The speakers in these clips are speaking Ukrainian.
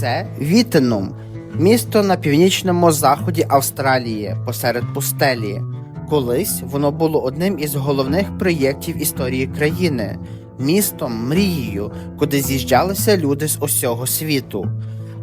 Це Вітенум, місто на північному заході Австралії, посеред пустелі. Колись воно було одним із головних проєктів історії країни, містом мрією, куди з'їжджалися люди з усього світу.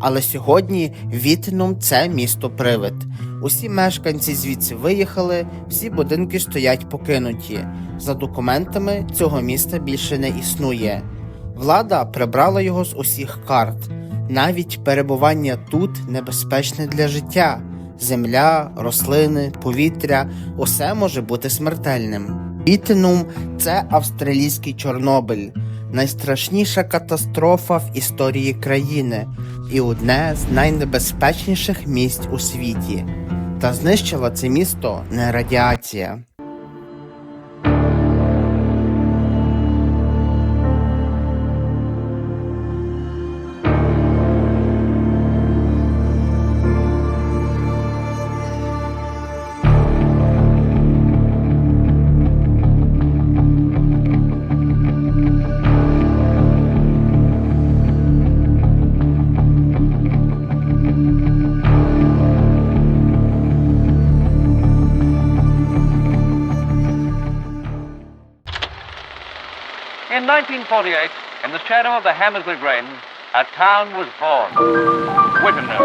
Але сьогодні Вітенум це місто привид. Усі мешканці звідси виїхали, всі будинки стоять покинуті. За документами цього міста більше не існує. Влада прибрала його з усіх карт. Навіть перебування тут небезпечне для життя. Земля, рослини, повітря усе може бути смертельним. Вітенум це австралійський Чорнобиль, найстрашніша катастрофа в історії країни і одне з найнебезпечніших місць у світі. Та знищила це місто не радіація. 1948, in the shadow of the Hammersley Grange, a town was born. Wittenham.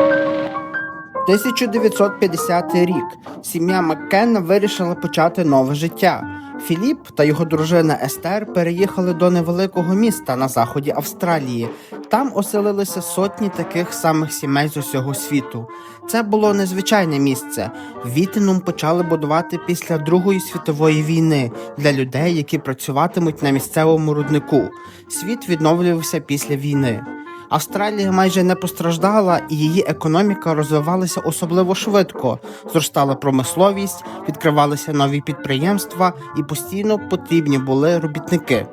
1950 рік сім'я Маккенна вирішила почати нове життя. Філіп та його дружина Естер переїхали до невеликого міста на заході Австралії. Там оселилися сотні таких самих сімей з усього світу. Це було незвичайне місце. Вітенум почали будувати після Другої світової війни для людей, які працюватимуть на місцевому руднику. Світ відновлювався після війни. Австралія майже не постраждала, і її економіка розвивалася особливо швидко. Зростала промисловість, відкривалися нові підприємства і постійно потрібні були робітники.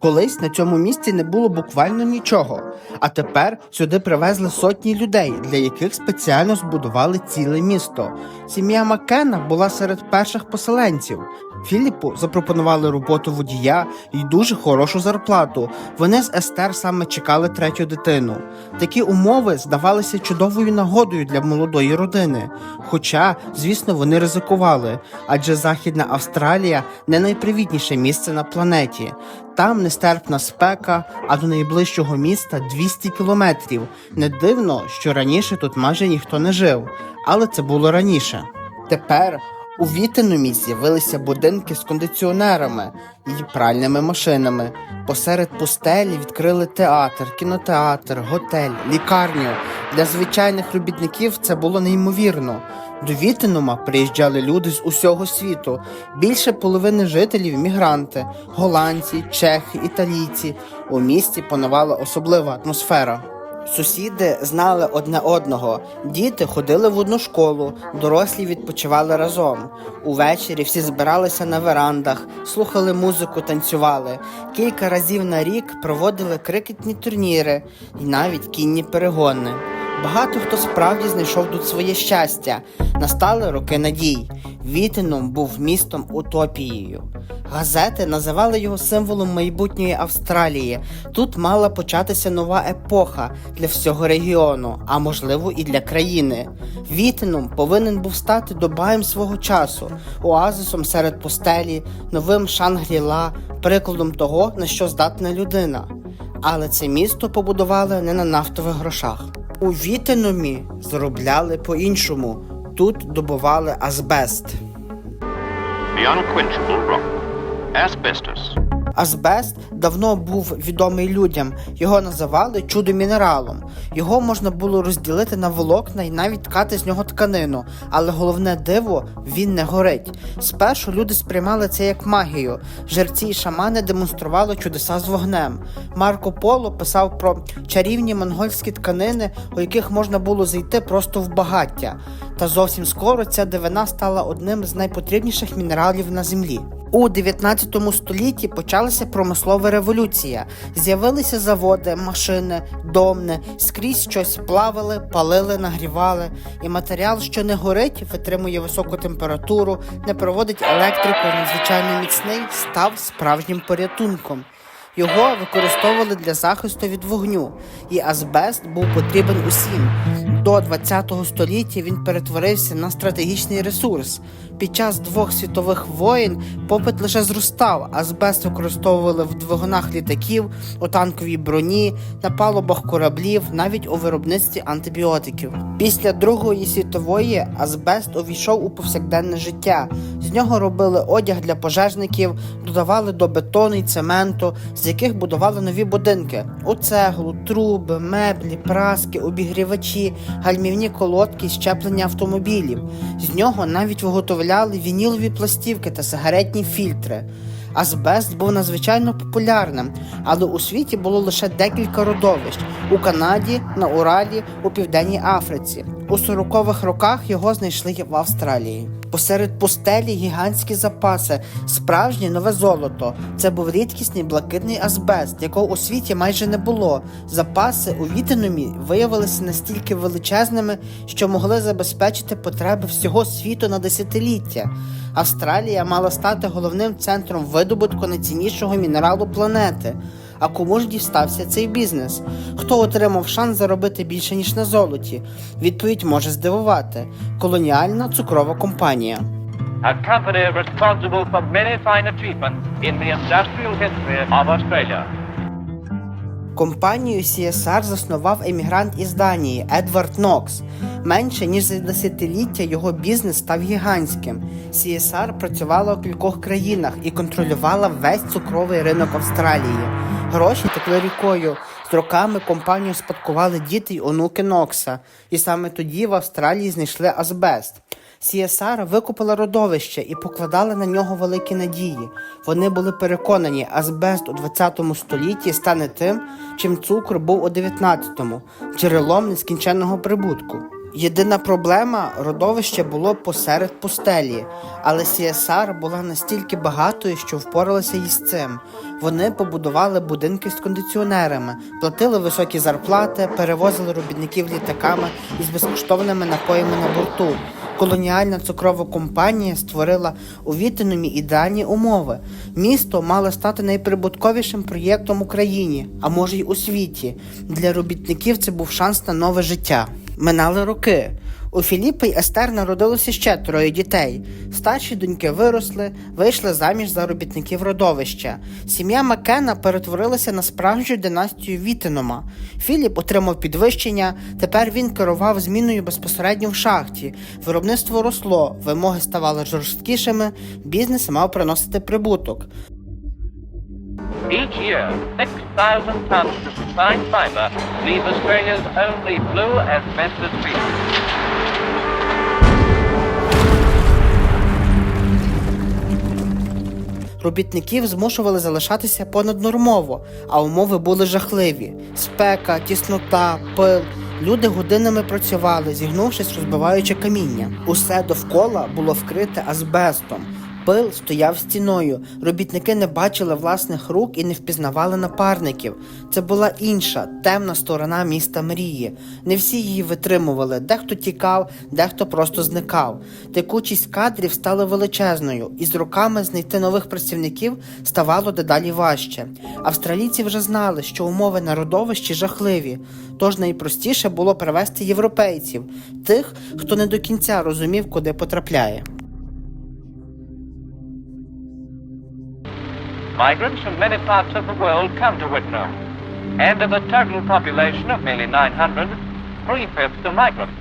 Колись на цьому місці не було буквально нічого, а тепер сюди привезли сотні людей, для яких спеціально збудували ціле місто. Сім'я Маккена була серед перших поселенців. Філіпу запропонували роботу водія і дуже хорошу зарплату. Вони з Естер саме чекали третю дитину. Такі умови здавалися чудовою нагодою для молодої родини. Хоча, звісно, вони ризикували, адже Західна Австралія не найпривітніше місце на планеті. Там нестерпна спека, а до найближчого міста 200 кілометрів. Не дивно, що раніше тут майже ніхто не жив, але це було раніше. Тепер у Вітенумі з'явилися будинки з кондиціонерами і пральними машинами. Посеред пустелі відкрили театр, кінотеатр, готель, лікарню. Для звичайних робітників це було неймовірно. До Вітенума приїжджали люди з усього світу. Більше половини жителів мігранти, голландці, чехи, італійці. У місті панувала особлива атмосфера. Сусіди знали одне одного. Діти ходили в одну школу, дорослі відпочивали разом. Увечері всі збиралися на верандах, слухали музику, танцювали. Кілька разів на рік проводили крикетні турніри і навіть кінні перегони. Багато хто справді знайшов тут своє щастя. Настали роки надій. Вітеном був містом утопією. Газети називали його символом майбутньої Австралії. Тут мала початися нова епоха для всього регіону, а можливо і для країни. Вітеном повинен був стати Дубаєм свого часу, оазисом серед пустелі, новим Шангріла, прикладом того, на що здатна людина. Але це місто побудували не на нафтових грошах. У Вітеномі заробляли по-іншому. Тут добували азбест. The unquenchable rock. Asbestos. Азбест давно був відомий людям. Його називали чудо-мінералом. Його можна було розділити на волокна і навіть ткати з нього тканину. Але головне диво він не горить. Спершу люди сприймали це як магію. Жерці і шамани демонстрували чудеса з вогнем. Марко Поло писав про чарівні монгольські тканини, у яких можна було зайти просто в багаття. Та зовсім скоро ця дивина стала одним з найпотрібніших мінералів на землі. У 19 столітті почалася промислова революція. З'явилися заводи, машини, домни, скрізь щось плавили, палили, нагрівали. І матеріал, що не горить, витримує високу температуру, не проводить електрику, надзвичайно міцний, став справжнім порятунком. Його використовували для захисту від вогню, і азбест був потрібен усім. До 20 століття він перетворився на стратегічний ресурс. Під час двох світових воєн попит лише зростав. Азбест використовували в двигунах літаків, у танковій броні, на палубах кораблів, навіть у виробництві антибіотиків. Після Другої світової азбест увійшов у повсякденне життя. З нього робили одяг для пожежників, додавали до бетону і цементу, з яких будували нові будинки: у цеглу, труби, меблі, праски, обігрівачі, гальмівні колодки, щеплення автомобілів. З нього навіть виготовляли вінілові пластівки та сигаретні фільтри. Азбест був надзвичайно популярним, але у світі було лише декілька родовищ у Канаді, на Уралі, у Південній Африці. У 40-х роках його знайшли в Австралії. Посеред пустелі гігантські запаси, справжнє нове золото. Це був рідкісний блакитний азбест, якого у світі майже не було. Запаси у Вітеномі виявилися настільки величезними, що могли забезпечити потреби всього світу на десятиліття. Австралія мала стати головним центром видобутку найціннішого мінералу планети. А кому ж дістався цей бізнес? Хто отримав шанс заробити більше ніж на золоті? Відповідь може здивувати: колоніальна цукрова компанія. A company responsible for many fine achievements in the industrial history of Australia. Компанію CSR заснував емігрант із Данії Едвард Нокс. Менше ніж за десятиліття його бізнес став гігантським. CSR працювала у кількох країнах і контролювала весь цукровий ринок Австралії. Гроші текли рікою. З роками компанію спадкували діти й онуки Нокса, і саме тоді в Австралії знайшли азбест. CSR викупила родовище і покладала на нього великі надії. Вони були переконані, азбест у 20 столітті стане тим, чим цукор був у 19-му – джерелом нескінченного прибутку. Єдина проблема родовище було посеред пустелі, але CSR була настільки багатою, що впоралася із цим. Вони побудували будинки з кондиціонерами, платили високі зарплати, перевозили робітників літаками із безкоштовними напоями на борту. Колоніальна цукрова компанія створила у Вітеномі ідеальні умови. Місто мало стати найприбутковішим проєктом Україні, а може й у світі. Для робітників це був шанс на нове життя. Минали роки. У Філіпа й Естер народилося ще троє дітей. Старші доньки виросли, вийшли заміж за робітників родовища. Сім'я Маккена перетворилася на справжню династію Вітенома. Філіп отримав підвищення. Тепер він керував зміною безпосередньо в шахті. Виробництво росло, вимоги ставали жорсткішими, бізнес мав приносити прибуток. Each year, 6,000 tons of fine fibre leave Australia's only blue asbestos field. Робітників змушували залишатися понаднормово, а умови були жахливі: спека, тіснота, пил. Люди годинами працювали, зігнувшись, розбиваючи каміння. Усе довкола було вкрите азбестом. Пил стояв стіною. Робітники не бачили власних рук і не впізнавали напарників. Це була інша, темна сторона міста мрії. Не всі її витримували. Дехто тікав, дехто просто зникав. Текучість кадрів стала величезною, і з роками знайти нових працівників ставало дедалі важче. Австралійці вже знали, що умови на родовищі жахливі, тож найпростіше було привезти європейців, тих, хто не до кінця розумів, куди потрапляє. Migrants from many parts of the world come to Whitnall. And of the total population of nearly 900, three-fifths are migrants.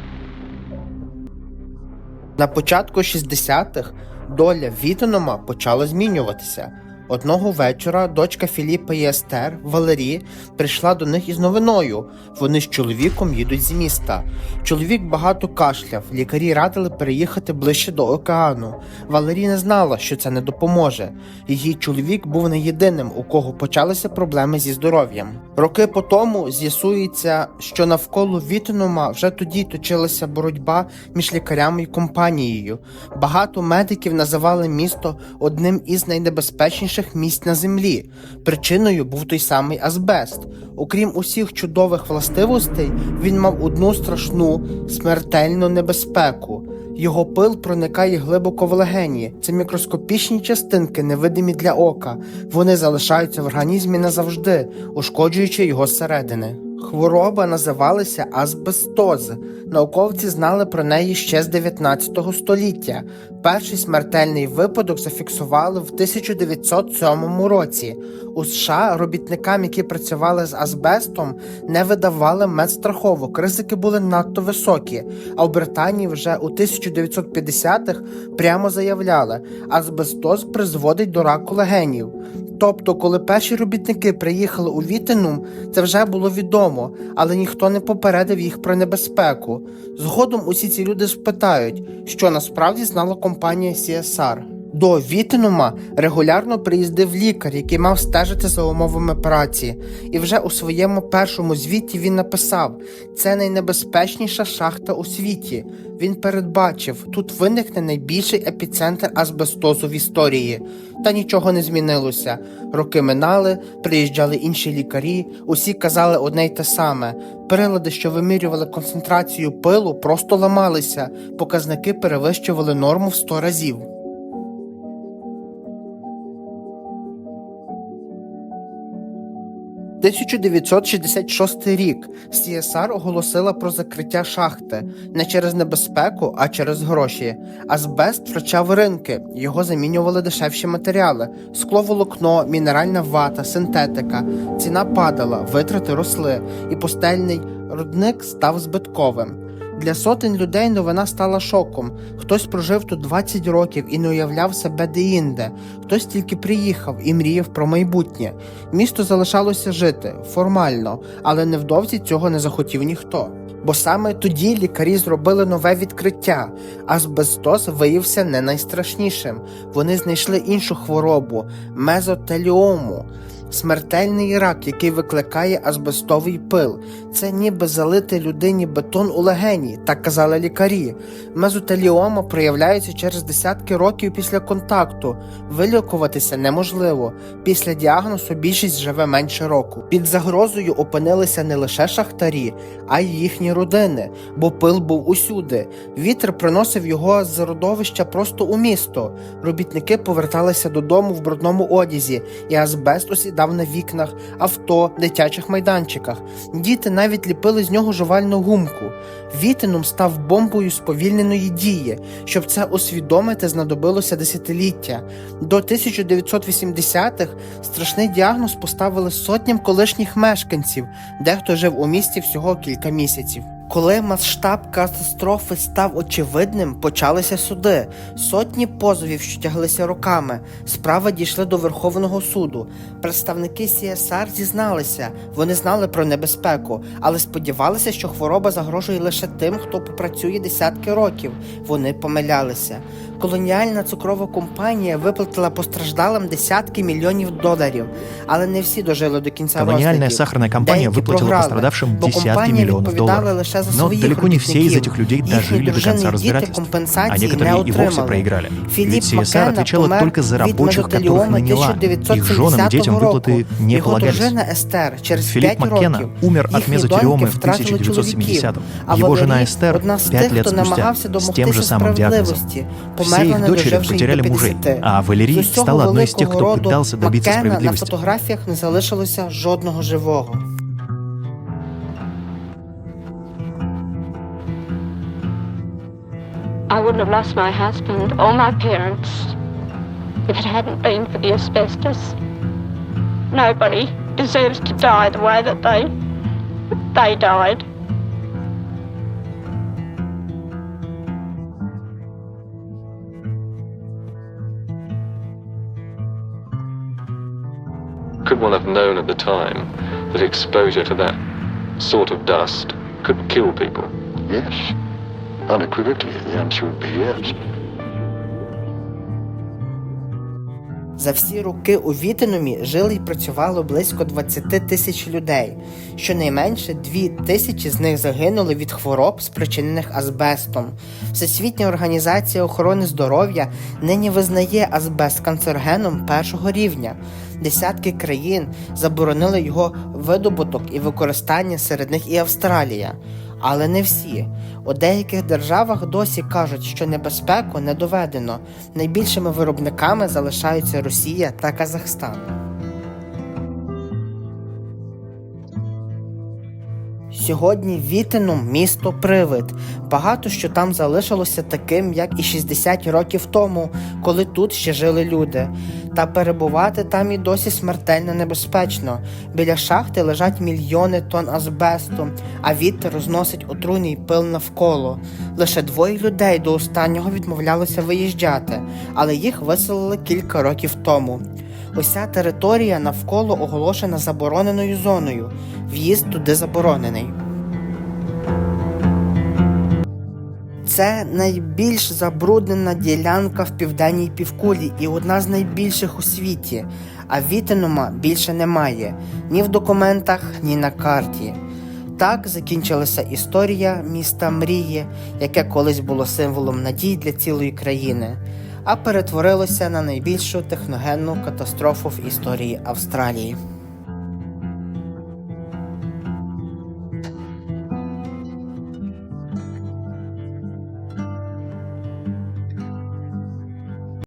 На початку 60-х доля Вітенома почала змінюватися. Одного вечора дочка Філіпа і Естер Валері прийшла до них із новиною. Вони з чоловіком їдуть з міста. Чоловік багато кашляв, лікарі радили переїхати ближче до океану. Валері не знала, що це не допоможе. Її чоловік був не єдиним, у кого почалися проблеми зі здоров'ям. Роки по тому з'ясується, що навколо Вітенома вже тоді точилася боротьба між лікарями і компанією. Багато медиків називали місто одним із найнебезпечніших місць на землі. Причиною був той самий азбест. Окрім усіх чудових властивостей, він мав одну страшну смертельну небезпеку. Його пил проникає глибоко в легені. Це мікроскопічні частинки, невидимі для ока. Вони залишаються в організмі назавжди, ушкоджуючи його зсередини. Хвороба називалася азбестоз. Науковці знали про неї ще з 19 століття. Перший смертельний випадок зафіксували в 1907 році. У США робітникам, які працювали з азбестом, не видавали медстраховок. Ризики були надто високі. А в Британії вже у 1950-х прямо заявляли, азбестоз призводить до раку легенів. Тобто, коли перші робітники приїхали у Вітенум, це вже було відомо, але ніхто не попередив їх про небезпеку. Згодом усі ці люди спитають, що насправді знала компанія CSR. До Вітенума регулярно приїздив лікар, який мав стежити за умовами праці, і вже у своєму першому звіті він написав: це найнебезпечніша шахта у світі. Він передбачив, тут виникне найбільший епіцентр азбестозу в історії. Та нічого не змінилося. Роки минали, приїжджали інші лікарі, усі казали одне й те саме. Прилади, що вимірювали концентрацію пилу, просто ламалися, показники перевищували норму в 100 разів. – 1966 рік CSR оголосила про закриття шахти не через небезпеку, а через гроші. Азбест втрачав ринки, його замінювали дешевші матеріали: скловолокно, мінеральна вата, синтетика. Ціна падала, витрати росли, і пустельний рудник став збитковим. Для сотень людей новина стала шоком. Хтось прожив тут 20 років і не уявляв себе деінде, хтось тільки приїхав і мріяв про майбутнє. Місто залишалося жити формально, але невдовзі цього не захотів ніхто. Бо саме тоді лікарі зробили нове відкриття. Азбестоз виявився не найстрашнішим. Вони знайшли іншу хворобу мезотеліому. Смертельний рак, який викликає азбестовий пил, це ніби залити людині бетон у легені, так казали лікарі. Мезотеліома проявляється через десятки років після контакту. Вилікуватися неможливо. Після діагнозу більшість живе менше року. Під загрозою опинилися не лише шахтарі, а й їхні родини, бо пил був усюди. Вітер приносив його з родовища просто у місто. Робітники поверталися додому в брудному одязі, і азбест осідав на вікнах, авто, дитячих майданчиках. Діти навіть ліпили з нього жувальну гумку. Вітеном став бомбою сповільненої дії. Щоб це усвідомити, знадобилося десятиліття. До 1980-х страшний діагноз поставили сотням колишніх мешканців, дехто жив у місті всього кілька місяців. Коли масштаб катастрофи став очевидним, почалися суди. Сотні позовів, що тяглися роками. Справи дійшли до Верховного суду. Представники CSR зізналися, вони знали про небезпеку, але сподівалися, що хвороба загрожує лише тим, хто попрацює десятки років. Вони помилялися. Колоніальна цукрова компанія виплатила постраждалим десятки мільйонів доларів, але не всі дожили до кінця Колониальная розліків. сахарная компания Деякі выплатила програли, пострадавшим бо десятки компанія миллионов відповідала долларов. лише за Но своїх далеко не все из робітників. этих людей Їхні дожили до дружини конца і діти разбирательств, а компенсації некоторые не и вовсе отримали. проиграли. Філіп Ведь CSR Маккена отвечала помер только за від рабочих, которых мезотеліоми наняла. Их женам и 1970 детям року. выплаты не Його полагались. дружина Естер через Филипп 5 Маккена років. умер от їхні мезотелиомы доньки в втратили 1970-м. А Его жена Валерій, Эстер одна з пять тих, лет хто спустя намагався с домогтися тем же самым диагнозом. Все их дочери потеряли мужей, а усього стала одной из тех, кто пытался добиться Маккена на справедливости. фотографіях не залишилося жодного живого. I wouldn't have lost my husband or my parents if it hadn't been for the asbestos. Nobody deserves to die the way that they they died. Could one have known at the time that exposure to that sort of dust could kill people? Yes. Unequivocally, the answer would be yes. За всі роки у Вітенумі жили й працювало близько 20 тисяч людей. Щонайменше 2 тисячі з них загинули від хвороб, спричинених азбестом. Всесвітня організація охорони здоров'я нині визнає азбест канцерогеном першого рівня. Десятки країн заборонили його видобуток і використання серед них і Австралія. Але не всі. У деяких державах досі кажуть, що небезпеку не доведено. Найбільшими виробниками залишаються Росія та Казахстан. Сьогодні Вітином місто привид. Багато що там залишилося таким, як і 60 років тому, коли тут ще жили люди. Та перебувати там і досі смертельно небезпечно. Біля шахти лежать мільйони тонн азбесту, а вітер розносить отруйний пил навколо. Лише двоє людей до останнього відмовлялося виїжджати, але їх виселили кілька років тому. Уся територія навколо оголошена забороненою зоною. В'їзд туди заборонений. Це найбільш забруднена ділянка в південній півкулі і одна з найбільших у світі. А Вітенума більше немає ні в документах, ні на карті. Так закінчилася історія міста Мрії, яке колись було символом надій для цілої країни, а перетворилося на найбільшу техногенну катастрофу в історії Австралії.